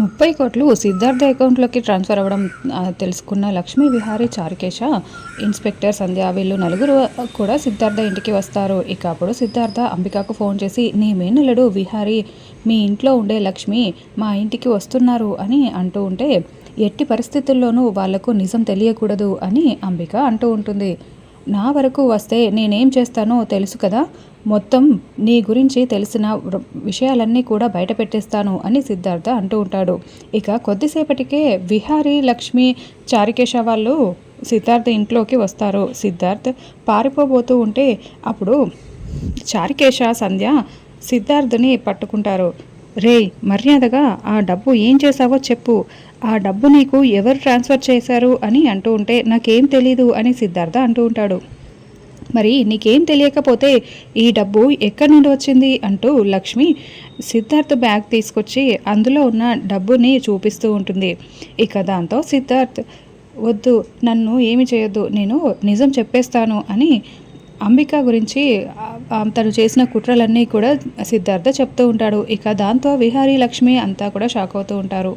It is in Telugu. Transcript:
ముప్పై కోట్లు సిద్ధార్థ అకౌంట్లోకి ట్రాన్స్ఫర్ అవ్వడం తెలుసుకున్న లక్ష్మీ విహారీ చారుకేశ ఇన్స్పెక్టర్ సంధ్య వీళ్ళు నలుగురు కూడా సిద్ధార్థ ఇంటికి వస్తారు. ఇక అప్పుడు సిద్ధార్థ అంబికాకు ఫోన్ చేసి నీ మేనలుడు విహారీ మీ ఇంట్లో ఉండే లక్ష్మి మా ఇంటికి వస్తున్నారు అని అంటూ ఉంటే ఎట్టి పరిస్థితుల్లోనూ వాళ్ళకు నిజం తెలియకూడదు అని అంబిక అంటూ ఉంటుంది. నా వరకు వస్తే నేనేం చేస్తానో తెలుసు కదా. మొత్తం నీ గురించి తెలిసిన విషయాలన్నీ కూడా బయట పెట్టేస్తాను అని సిద్ధార్థ అంటూ ఉంటాడు. ఇక కొద్దిసేపటికే విహారీ లక్ష్మి చారికేశ వాళ్ళు సిద్ధార్థ ఇంట్లోకి వస్తారు. సిద్ధార్థ్ పారిపోబోతూ ఉంటే అప్పుడు చారికేశ సంధ్య సిద్ధార్థని పట్టుకుంటారు. రేయ్ మర్యాదగా ఆ డబ్బు ఏం చేశావో చెప్పు. ఆ డబ్బు నీకు ఎవరు ట్రాన్స్ఫర్ చేశారు అని అంటూ ఉంటే నాకేం తెలీదు అని సిద్ధార్థ అంటూ ఉంటాడు. మరి నీకేం తెలియకపోతే ఈ డబ్బు ఎక్కడి నుండి వచ్చింది అంటూ లక్ష్మి సిద్ధార్థ్ బ్యాగ్ తీసుకొచ్చి అందులో ఉన్న డబ్బుని చూపిస్తూ ఉంటుంది. ఇక దాంతో సిద్ధార్థ్ వద్దు నన్ను ఏమి చేయొద్దు నేను నిజం చెప్పేస్తాను అని అంబిక గురించి తను చేసిన కుట్రలన్నీ కూడా సిద్ధార్థ చెప్తూ ఉంటాడు. ఇక దాంతో విహారీ లక్ష్మి అంతా కూడా షాక్ అవుతూ ఉంటారు.